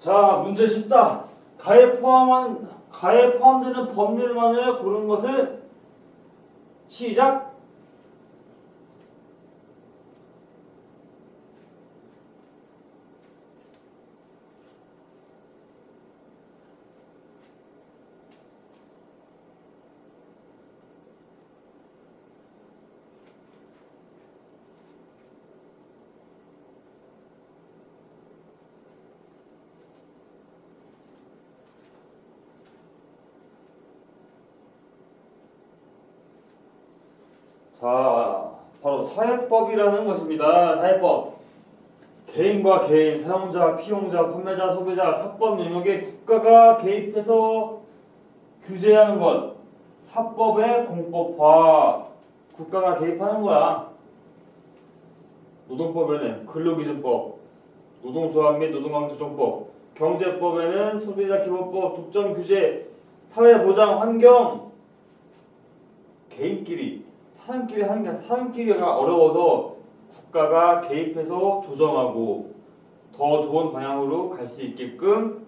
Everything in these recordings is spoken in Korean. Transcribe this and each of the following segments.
자, 문제 쉽다. 가에 포함한 가에 포함되는 법률만을 고른 것은 시작. 자, 바로 사회법이라는 것입니다. 사회법. 개인과 개인, 사용자, 피용자, 판매자, 소비자, 사법 영역에 국가가 개입해서 규제하는 것. 사법의 공법화. 국가가 개입하는 거야. 노동법에는 근로기준법, 노동조합 및 노동강조정법, 경제법에는 소비자 기본법, 독점 규제, 사회보장, 환경, 개인끼리 사람끼리 하는 게 사람끼리가 어려워서 국가가 개입해서 조정하고 더 좋은 방향으로 갈 수 있게끔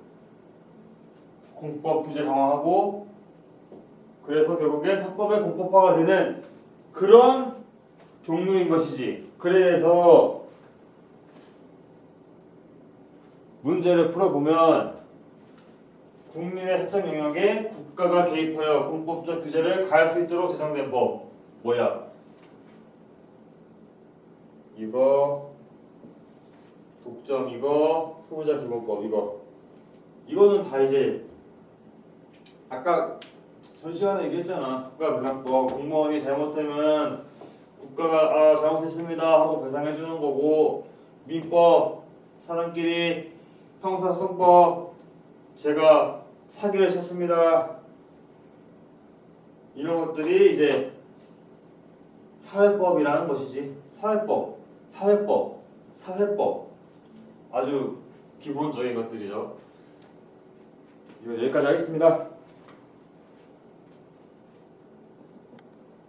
공법 규제 강화하고 그래서 결국에 사법의 공법화가 되는 그런 종류인 것이지. 그래서 문제를 풀어보면 국민의 사적 영역에 국가가 개입하여 공법적 규제를 가할 수 있도록 제정된 법 뭐야? 이거 독점 이거 소비자 기본법 이거. 이거는 다 이제 아까 전 시간에 얘기했잖아. 국가 배상법. 공무원이 잘못하면 국가가 아 잘못했습니다 하고 배상해 주는 거고. 민법 사람끼리 형사소송법. 제가 사기를 쳤습니다. 이런 것들이 이제 사회법이라는 것이지 사회법, 사회법, 사회법 아주 기본적인 것들이죠. 이거 여기까지 하겠습니다.